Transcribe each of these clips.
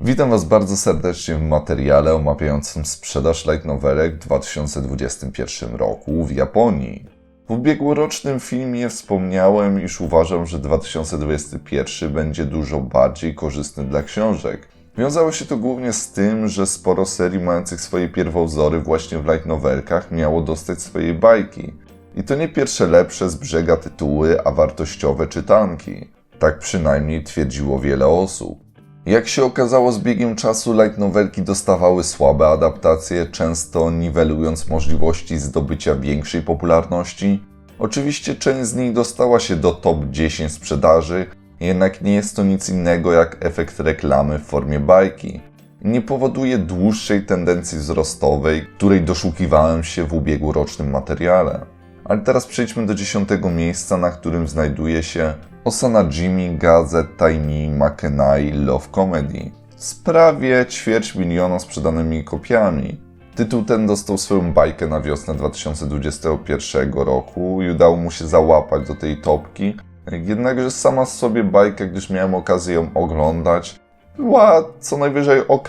Witam Was bardzo serdecznie w materiale omawiającym sprzedaż light novelek w 2021 roku w Japonii. W ubiegłorocznym filmie wspomniałem, iż uważam, że 2021 będzie dużo bardziej korzystny dla książek. Wiązało się to głównie z tym, że sporo serii mających swoje pierwowzory właśnie w light novelkach miało dostać swojej bajki. I to nie pierwsze lepsze z brzega tytuły, a wartościowe czytanki. Tak przynajmniej twierdziło wiele osób. Jak się okazało z biegiem czasu, light novelki dostawały słabe adaptacje, często niwelując możliwości zdobycia większej popularności. Oczywiście część z nich dostała się do top 10 sprzedaży, jednak nie jest to nic innego jak efekt reklamy w formie bajki. Nie powoduje dłuższej tendencji wzrostowej, której doszukiwałem się w ubiegłorocznym materiale. Ale teraz przejdźmy do dziesiątego miejsca, na którym znajduje się Osana Jimmy Gazette Tiny Makenai Love Comedy z prawie ćwierć miliona sprzedanymi kopiami. Tytuł ten dostał swoją bajkę na wiosnę 2021 roku i udało mu się załapać do tej topki. Jednakże sama sobie bajka, gdyż miałem okazję ją oglądać, była co najwyżej ok.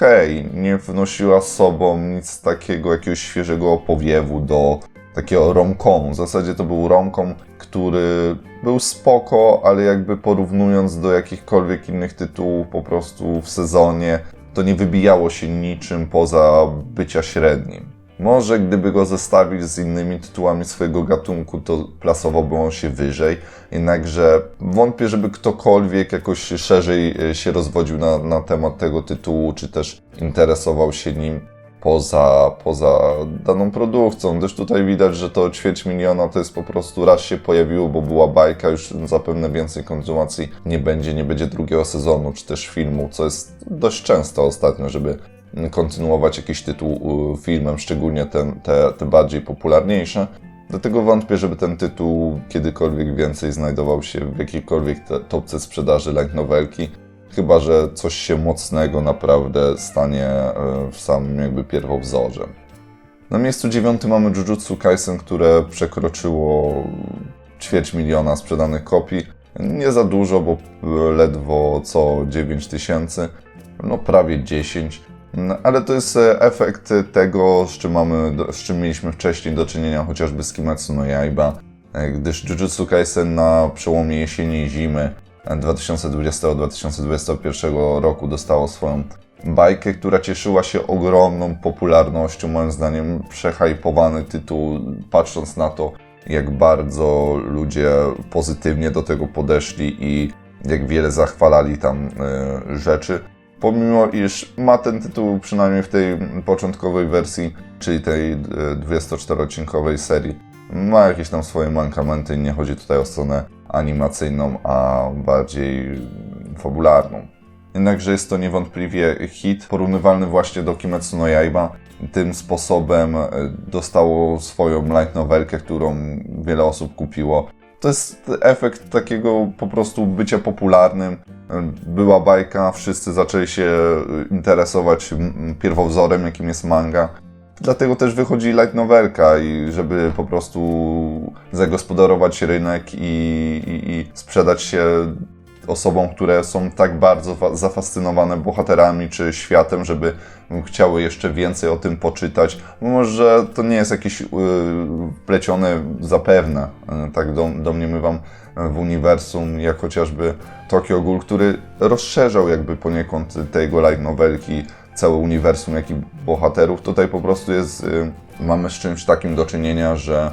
Nie wnosiła sobą nic takiego, jakiegoś świeżego powiewu do takiego romkomu. W zasadzie to był romkom, który był spoko, ale jakby porównując do jakichkolwiek innych tytułów po prostu w sezonie, to nie wybijało się niczym poza bycia średnim. Może gdyby go zestawić z innymi tytułami swojego gatunku, to plasowałby on się wyżej. Jednakże wątpię, żeby ktokolwiek jakoś szerzej e, się rozwodził na, na temat tego tytułu, czy też interesował się nim poza, poza daną produkcją, gdyż tutaj widać, że to ćwierć miliona to jest po prostu raz się pojawiło, bo była bajka, już zapewne więcej konsumacji nie będzie, nie będzie drugiego sezonu, czy też filmu, co jest dość często ostatnio, żeby kontynuować jakiś tytuł filmem, szczególnie ten, te, te bardziej popularniejsze. Dlatego wątpię, żeby ten tytuł kiedykolwiek więcej znajdował się w jakiejkolwiek topce sprzedaży light novelki. Chyba, że coś się mocnego naprawdę stanie e, w samym jakby pierwowzorze. Na miejscu dziewiątym mamy Jujutsu Kaisen, które przekroczyło ćwierć miliona sprzedanych kopii. Nie za dużo, bo ledwo co 9 tysięcy, no prawie 10. No, Ale to jest e, efekt tego, z czym, mamy, z czym mieliśmy wcześniej do czynienia, chociażby z Kimetsu no Yaiba, e, gdyż Jujutsu Kaisen na przełomie jesieni i zimy 2020-2021 roku dostało swoją bajkę, która cieszyła się ogromną popularnością, moim zdaniem przehypowany tytuł, patrząc na to, jak bardzo ludzie pozytywnie do tego podeszli i jak wiele zachwalali tam e, rzeczy. Pomimo iż ma ten tytuł przynajmniej w tej początkowej wersji, czyli tej e, 24-odcinkowej serii, ma jakieś tam swoje mankamenty. Nie chodzi tutaj o stronę animacyjną, a bardziej fabularną. Jednakże jest to niewątpliwie hit, porównywalny właśnie do Kimetsu no Yaiba. Tym sposobem e, dostało swoją light novelkę, którą wiele osób kupiło. To jest efekt takiego po prostu bycia popularnym. Była bajka, wszyscy zaczęli się interesować mm, pierwowzorem, jakim jest manga. Dlatego też wychodzi light novelka i żeby po prostu zagospodarować rynek i, i, i sprzedać się osobom, które są tak bardzo fa- zafascynowane bohaterami czy światem, żeby chciały jeszcze więcej o tym poczytać. Mimo, że to nie jest jakieś yy, wplecione zapewne, yy, tak dom, domniemywam, w uniwersum, jak chociażby Tokyo Ghoul, który rozszerzał jakby poniekąd te jego light novelki, całe uniwersum, jak i bohaterów. Tutaj po prostu jest, y, mamy z czymś takim do czynienia, że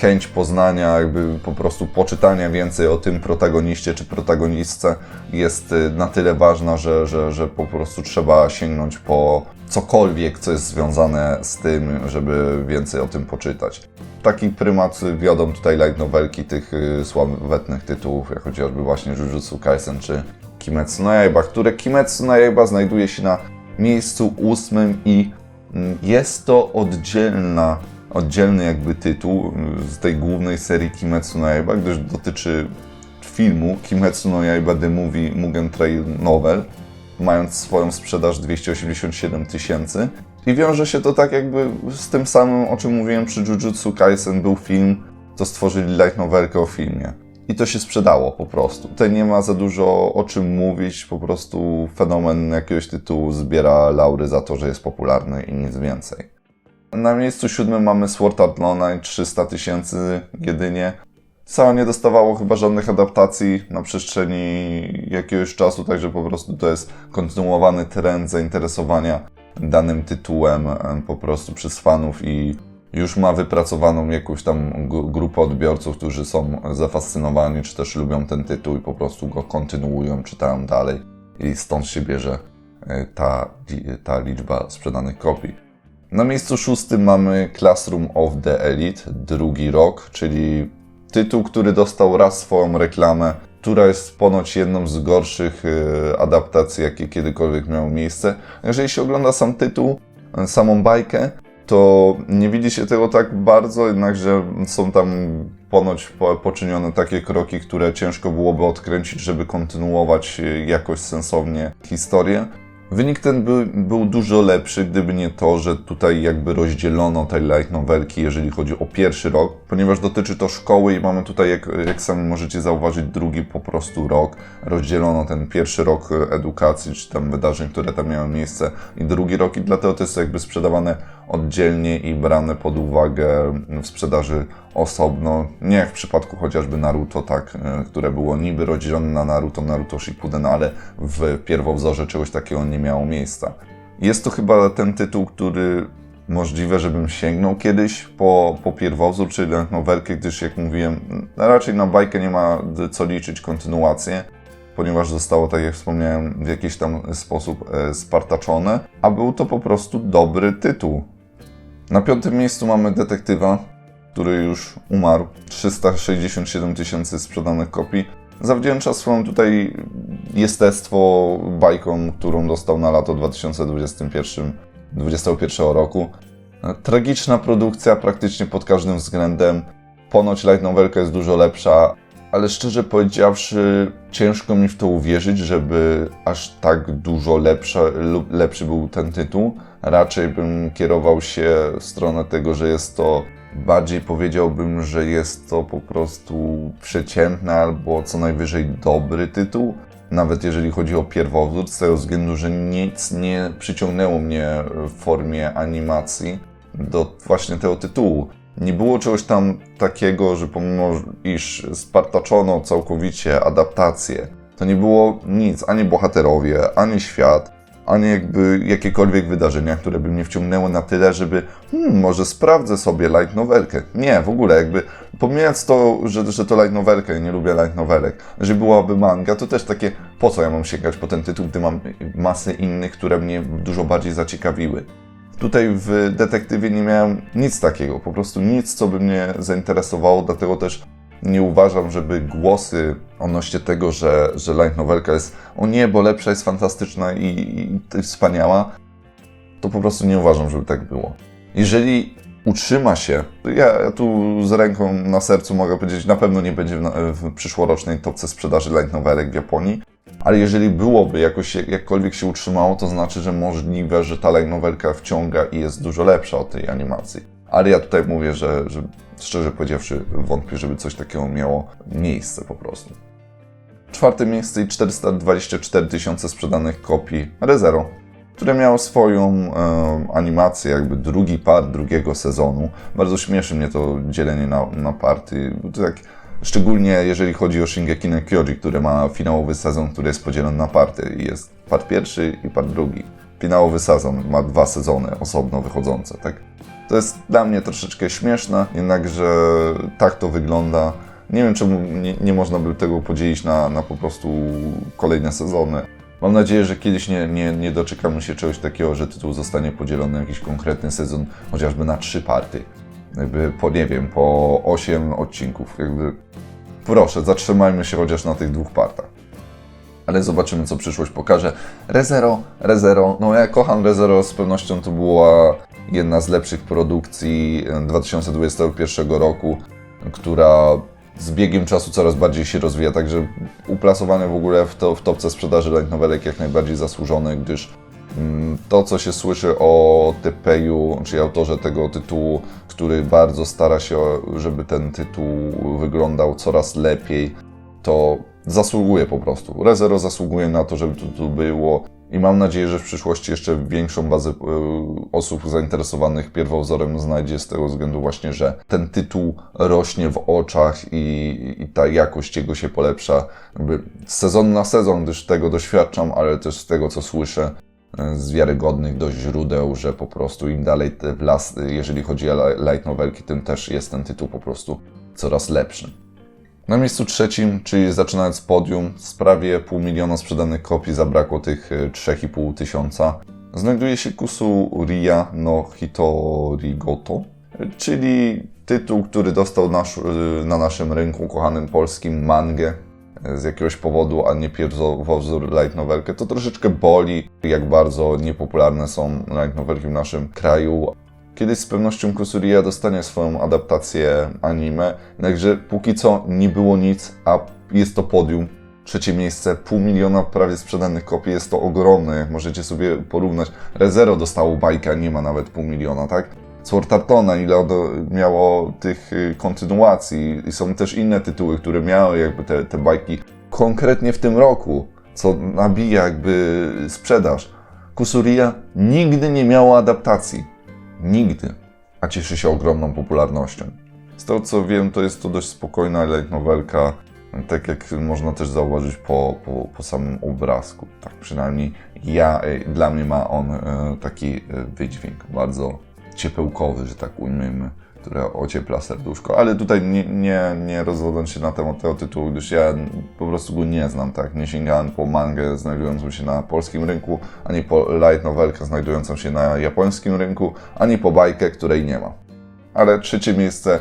chęć poznania, jakby po prostu poczytania więcej o tym protagoniście czy protagonistce jest y, na tyle ważna, że, że, że po prostu trzeba sięgnąć po cokolwiek, co jest związane z tym, żeby więcej o tym poczytać. Taki prymat wiodą tutaj light novelki tych y, sławetnych tytułów, jak chociażby właśnie Jujutsu Kaisen czy Kimetsu no Yaiba, które Kimetsu no Yaiba znajduje się na miejscu ósmym i mm, jest to oddzielna, oddzielny jakby tytuł y, z tej głównej serii Kimetsu no Yaiba, gdyż dotyczy filmu Kimetsu no Yaiba The Movie Mugen Trail Novel, mając swoją sprzedaż 287 tysięcy. I wiąże się to tak jakby z tym samym, o czym mówiłem przy Jujutsu Kaisen był film, to stworzyli light novelkę o filmie. I to się sprzedało po prostu. Tutaj nie ma za dużo o czym mówić, po prostu fenomen jakiegoś tytułu zbiera laury za to, że jest popularny i nic więcej. Na miejscu siódmym mamy Sword Art Online, 300 tysięcy jedynie. Całe nie dostawało chyba żadnych adaptacji na przestrzeni jakiegoś czasu, także po prostu to jest kontynuowany trend zainteresowania danym tytułem po prostu przez fanów i już ma wypracowaną jakąś tam gru- grupę odbiorców, którzy są zafascynowani, czy też lubią ten tytuł i po prostu go kontynuują, czytają dalej i stąd się bierze e, ta, ta liczba sprzedanych kopii. Na miejscu szóstym mamy Classroom of the Elite, drugi rok, czyli tytuł, który dostał raz swoją reklamę, która jest ponoć jedną z gorszych e, adaptacji, jakie kiedykolwiek miały miejsce. Jeżeli się ogląda sam tytuł, e, samą bajkę, to nie widzi się tego tak bardzo, jednakże są tam ponoć po- poczynione takie kroki, które ciężko byłoby odkręcić, żeby kontynuować e, jakoś sensownie historię. Wynik ten był, był dużo lepszy, gdyby nie to, że tutaj jakby rozdzielono te light novelki, jeżeli chodzi o pierwszy rok, ponieważ dotyczy to szkoły i mamy tutaj, jak, jak sami możecie zauważyć, drugi po prostu rok. Rozdzielono ten pierwszy rok edukacji, czy tam wydarzeń, które tam miały miejsce i drugi rok i dlatego to jest jakby sprzedawane oddzielnie i brane pod uwagę w sprzedaży osobno. Nie jak w przypadku chociażby Naruto, tak, e, które było niby rozdzielone na Naruto, Naruto Shippuden, ale w pierwowzorze czegoś takiego nie miało miejsca. Jest to chyba ten tytuł, który możliwe, żebym sięgnął kiedyś po, po pierwowzór, czyli novelkę, gdyż jak mówiłem, raczej na bajkę nie ma co liczyć kontynuację ponieważ zostało, tak jak wspomniałem, w jakiś tam sposób e, spartaczone, a był to po prostu dobry tytuł. Na piątym miejscu mamy detektywa, który już umarł. 367 tysięcy sprzedanych kopii. Zawdzięcza swoją tutaj jestestwo bajką, którą dostał na lato 2021 2021 roku. Tragiczna produkcja praktycznie pod każdym względem. Ponoć light novelka jest dużo lepsza, ale szczerze powiedziawszy, ciężko mi w to uwierzyć, żeby aż tak dużo lepsza, lepszy był ten tytuł. Raczej bym kierował się w stronę tego, że jest to bardziej powiedziałbym, że jest to po prostu przeciętny albo co najwyżej dobry tytuł. Nawet jeżeli chodzi o pierwowzór, z tego względu, że nic nie przyciągnęło mnie w formie animacji do właśnie tego tytułu nie było czegoś tam takiego, że pomimo iż spartaczono całkowicie adaptację, to nie było nic, ani bohaterowie, ani świat, ani jakby jakiekolwiek wydarzenia, które by mnie wciągnęły na tyle, żeby hmm, może sprawdzę sobie light novelkę. Nie, w ogóle jakby pomijając to, że, że to light novelka i nie lubię light novelek, że byłaby manga, to też takie po co ja mam sięgać po ten tytuł, gdy mam masę innych, które mnie dużo bardziej zaciekawiły. Tutaj w detektywie nie miałem nic takiego, po prostu nic, co by mnie zainteresowało, dlatego też nie uważam, żeby głosy odnośnie tego, że, że light novelka jest o niebo lepsza, jest fantastyczna i, i wspaniała, to po prostu nie uważam, żeby tak było. Jeżeli utrzyma się, ja, ja tu z ręką na sercu mogę powiedzieć, na pewno nie będzie w, w przyszłorocznej topce sprzedaży light novelek w Japonii, ale jeżeli byłoby jakoś jakkolwiek się utrzymało, to znaczy, że możliwe, że ta light novelka wciąga i jest dużo lepsza od tej animacji. Ale ja tutaj mówię, że, że szczerze powiedziawszy wątpię, żeby coś takiego miało miejsce po prostu. Czwarte miejsce i 424 tysiące sprzedanych kopii ReZero, które miało swoją e, animację, jakby drugi part drugiego sezonu. Bardzo śmieszy mnie to dzielenie na, na party. To tak, szczególnie jeżeli chodzi o Shingeki no Kyoji, który ma finałowy sezon, który jest podzielony na party. Jest part pierwszy i part drugi. Finałowy sezon ma dwa sezony osobno wychodzące, tak? To jest dla mnie troszeczkę śmieszne, jednakże tak to wygląda. Nie wiem, czemu nie, nie można by tego podzielić na, na po prostu kolejne sezony. Mam nadzieję, że kiedyś nie, nie, nie doczekamy się czegoś takiego, że tytuł zostanie podzielony na jakiś konkretny sezon, chociażby na trzy party. Jakby po, nie wiem, po 8 odcinków. Jakby proszę, zatrzymajmy się chociaż na tych dwóch partach. Ale zobaczymy, co przyszłość pokaże. Rezero, Rezero, no ja kocham Rezero, z pewnością to była jedna z lepszych produkcji e, 2021 roku, która z biegiem czasu coraz bardziej się rozwija, także uplasowane w ogóle w, to, w topce sprzedaży light novelek jak najbardziej zasłużone, gdyż Mm, To, co się słyszy o Tepeju, czyli autorze tego tytułu, który bardzo stara się, żeby ten tytuł wyglądał coraz lepiej, to zasługuje po prostu. ReZero zasługuje na to, żeby to tu było i mam nadzieję, że w przyszłości jeszcze większą bazę e, osób zainteresowanych pierwowzorem znajdzie z tego względu właśnie, że ten tytuł rośnie w oczach i, i ta jakość jego się polepsza. Jakby sezon na sezon, gdyż tego doświadczam, ale też z tego, co słyszę e, z wiarygodnych dość źródeł, że po prostu im dalej te las, jeżeli chodzi o light novelki, tym też jest ten tytuł po prostu coraz lepszy. Na miejscu trzecim, czyli zaczynając podium, z prawie pół miliona sprzedanych kopii zabrakło tych e, 3,5 tysiąca, znajduje się Kusu Ria no Hitorigoto, e, czyli tytuł, który dostał nasz, e, na naszym rynku kochanym polskim mangę e, z jakiegoś powodu, a nie pierwowzór light novelkę. To troszeczkę boli, jak bardzo niepopularne są light novelki w naszym kraju, Kiedyś z pewnością Kusuria dostanie swoją adaptację anime, jednakże póki co nie było nic, a jest to podium. Trzecie miejsce, pół miliona prawie sprzedanych kopii, jest to ogromne, możecie sobie porównać. ReZero dostało bajkę, a nie ma nawet pół miliona, tak? Sword Art Online, ile miało tych y, kontynuacji i są też inne tytuły, które miały jakby te, te bajki konkretnie w tym roku, co nabija jakby sprzedaż. Kusuria nigdy nie miało adaptacji. Nigdy. A cieszy się ogromną popularnością. Z tego co wiem, to jest to dość spokojna light novelka, tak jak można też zauważyć po, po, po samym obrazku. Tak przynajmniej ja, e, dla mnie ma on e, taki e, wydźwięk bardzo ciepełkowy, że tak ujmiemy, które ociepla serduszko. Ale tutaj nie, nie, nie rozwodząc się na temat tego tytułu, gdyż ja po prostu go nie znam, tak? Nie sięgałem po mangę znajdującą się na polskim rynku, ani po light novelkę znajdującą się na japońskim rynku, ani po bajkę, której nie ma. Ale trzecie miejsce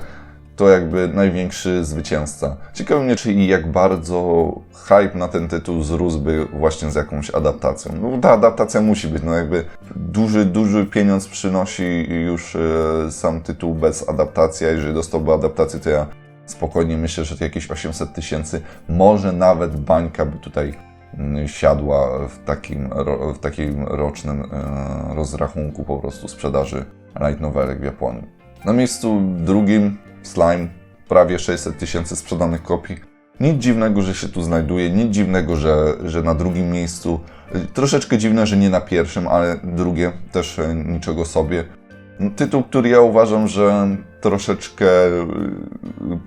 to jakby największy zwycięzca. Ciekawe mnie, czy i jak bardzo hype na ten tytuł zrósłby właśnie z jakąś adaptacją. No ta adaptacja musi być, no jakby duży, duży pieniądz przynosi już e, sam tytuł bez adaptacji, a jeżeli dostałby adaptację, to ja spokojnie myślę, że to jakieś 800 tysięcy, może nawet bańka by tutaj mm, siadła w takim, w takim rocznym e, rozrachunku po prostu sprzedaży light novelek w Japonii. Na miejscu drugim Slime, prawie 600 tysięcy sprzedanych kopii. Nic dziwnego, że się tu znajduje, nic dziwnego, że, że na drugim miejscu. Troszeczkę dziwne, że nie na pierwszym, ale drugie też e, niczego sobie. Tytuł, który ja uważam, że troszeczkę y,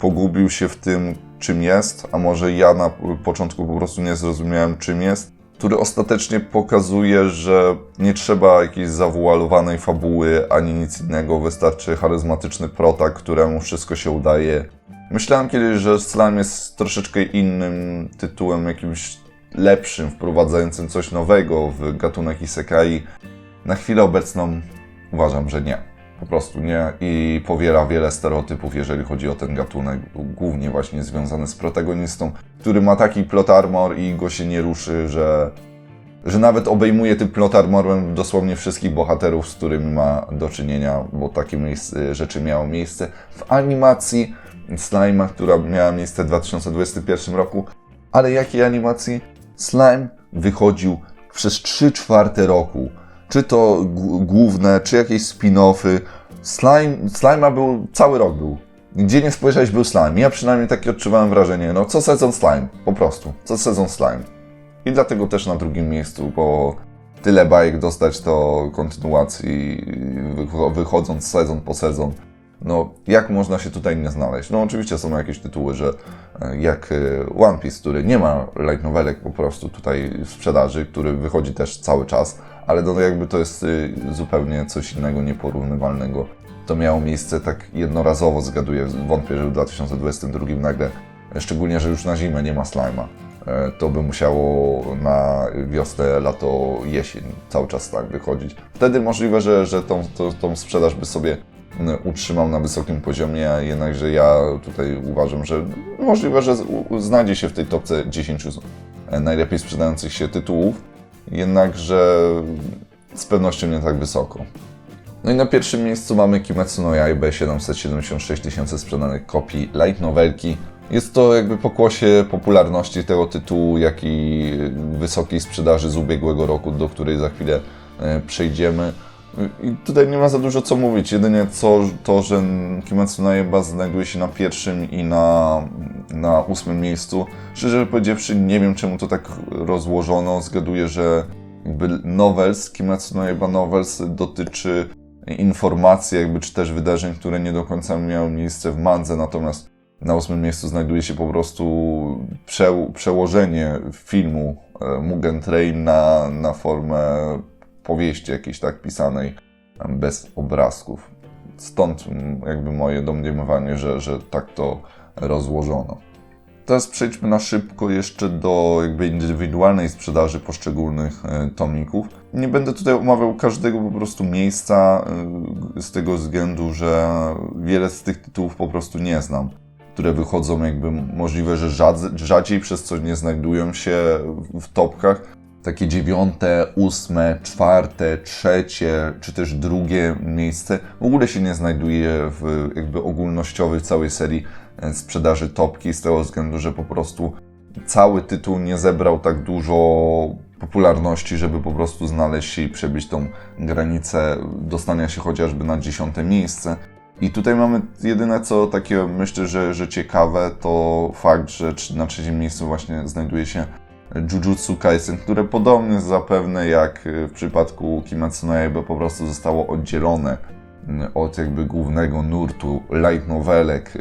pogubił się w tym, czym jest, a może ja na początku po prostu nie zrozumiałem, czym jest który ostatecznie pokazuje, że nie trzeba jakiejś zawualowanej fabuły ani nic innego, wystarczy charyzmatyczny protak, któremu wszystko się udaje. Myślałem kiedyś, że Slime jest troszeczkę innym tytułem, jakimś lepszym, wprowadzającym coś nowego w gatunek isekai. Na chwilę obecną uważam, że nie. Po prostu nie i powiera wiele stereotypów, jeżeli chodzi o ten gatunek, głównie właśnie związany z protagonistą, który ma taki plot armor i go się nie ruszy, że, że nawet obejmuje tym plot armorem dosłownie wszystkich bohaterów, z którymi ma do czynienia, bo takie miejsce, rzeczy miało miejsce w animacji Slime'a, która miała miejsce w 2021 roku. Ale jakiej animacji? Slime wychodził przez 3 czwarte roku czy to główne, czy jakieś spin-offy. Slime, Slime'a był, cały rok był. Gdzie nie spojrzałeś, był slime. Ja przynajmniej takie odczuwałem wrażenie, no co sezon slime, po prostu. Co sezon slime. I dlatego też na drugim miejscu, bo tyle bajek dostać to kontynuacji, wychodząc sezon po sezon. No, jak można się tutaj nie znaleźć? No, oczywiście są jakieś tytuły, że jak One Piece, który nie ma light novelek po prostu tutaj w sprzedaży, który wychodzi też cały czas, ale no jakby to jest zupełnie coś innego, nieporównywalnego. To miało miejsce tak jednorazowo, zgaduję, wątpię, że w 2022 nagle, szczególnie, że już na zimę nie ma slima, to by musiało na wiosnę, lato, jesień cały czas tak wychodzić. Wtedy możliwe, że, że tą, tą, tą sprzedaż by sobie utrzymał na wysokim poziomie, a jednakże ja tutaj uważam, że możliwe, że znajdzie się w tej topce 10 najlepiej sprzedających się tytułów, jednakże z pewnością nie tak wysoko. No i na pierwszym miejscu mamy Kimetsu no Yaiba, 776 tysięcy sprzedanych kopii light novelki. Jest to jakby pokłosie popularności tego tytułu, jak i wysokiej sprzedaży z ubiegłego roku, do której za chwilę e, przejdziemy. I tutaj nie ma za dużo co mówić, jedynie co, to, że Kimetsu Yaiba znajduje się na pierwszym i na, na ósmym miejscu. Szczerze powiedziawszy, nie wiem czemu to tak rozłożono. Zgaduję, że jakby novels, Kimetsu no Yaiba novels dotyczy informacji jakby, czy też wydarzeń, które nie do końca miały miejsce w mandze, natomiast na ósmym miejscu znajduje się po prostu prze, przełożenie filmu e, Mugen Train na, na formę powieści jakiejś tak pisanej bez obrazków. Stąd jakby moje domniemywanie, że, że tak to rozłożono. Teraz przejdźmy na szybko jeszcze do jakby indywidualnej sprzedaży poszczególnych e, tomików. Nie będę tutaj omawiał każdego po prostu miejsca e, z tego względu, że wiele z tych tytułów po prostu nie znam, które wychodzą jakby możliwe, że rzadz- rzadziej, przez co nie znajdują się w topkach. Takie dziewiąte, ósme, czwarte, trzecie, czy też drugie miejsce w ogóle się nie znajduje w jakby ogólnościowej całej serii e, sprzedaży topki z tego względu, że po prostu cały tytuł nie zebrał tak dużo popularności, żeby po prostu znaleźć się i przebić tą granicę dostania się chociażby na dziesiąte miejsce. I tutaj mamy jedyne co takie myślę, że, że ciekawe, to fakt, że na trzecim miejscu właśnie znajduje się Jujutsu Kaisen, które podobnie zapewne jak w przypadku Kimetsu no Yaiba po prostu zostało oddzielone mm, od jakby głównego nurtu light novelek y,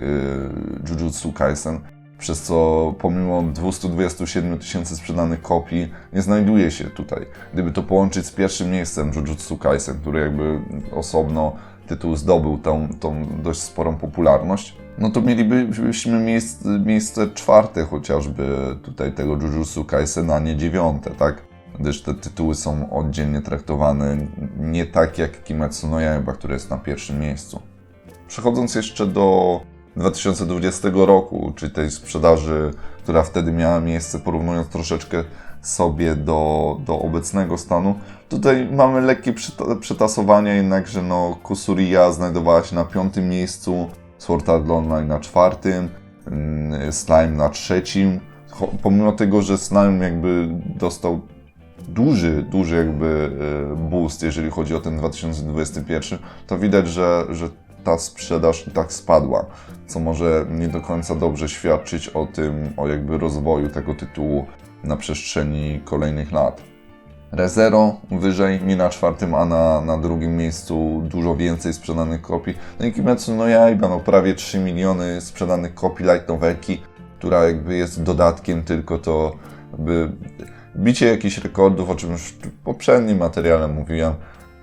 Jujutsu Kaisen, przez co pomimo 227 tysięcy sprzedanych kopii nie znajduje się tutaj. Gdyby to połączyć z pierwszym miejscem Jujutsu Kaisen, który jakby osobno tytuł zdobył tą, tą dość sporą popularność, no to mielibyśmy miejsce, miejsce czwarte chociażby tutaj tego Jujutsu Kaisen, a nie dziewiąte, tak? Gdyż te tytuły są oddzielnie traktowane, nie tak jak Kimetsu no Yaiba, które jest na pierwszym miejscu. Przechodząc jeszcze do 2020 roku, czyli tej sprzedaży, która wtedy miała miejsce, porównując troszeczkę sobie do, do obecnego stanu. Tutaj mamy lekkie przetasowanie, jednakże no, Kusuriya znajdowała się na piątym miejscu, Sword Art Online na czwartym, mm, Slime na trzecim. Pomimo tego, że Slime jakby dostał duży, duży jakby e, boost, jeżeli chodzi o ten 2021, to widać, że, że ta sprzedaż i tak spadła, co może nie do końca dobrze świadczyć o tym, o jakby rozwoju tego tytułu na przestrzeni kolejnych lat. Rezero wyżej, mi na czwartym, a na, na drugim miejscu dużo więcej sprzedanych kopii. No i Kimetsu no Yaiba, no prawie 3 miliony sprzedanych kopii light novelki, która jakby jest dodatkiem tylko to jakby bicie jakichś rekordów, o czym już w poprzednim materiale mówiłem,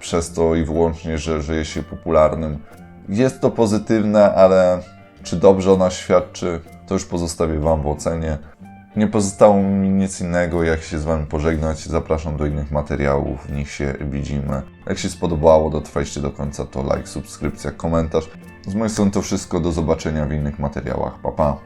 przez to i wyłącznie, że żyje się popularnym. Jest to pozytywne, ale czy dobrze ona świadczy, to już pozostawię Wam w ocenie. Nie pozostało mi nic innego, jak się z Wami pożegnać. Zapraszam do innych materiałów, w nich się widzimy. Jak się spodobało, dotrwajcie do końca, to like, subskrypcja, komentarz. Z mojej strony to wszystko, do zobaczenia w innych materiałach. Pa, pa.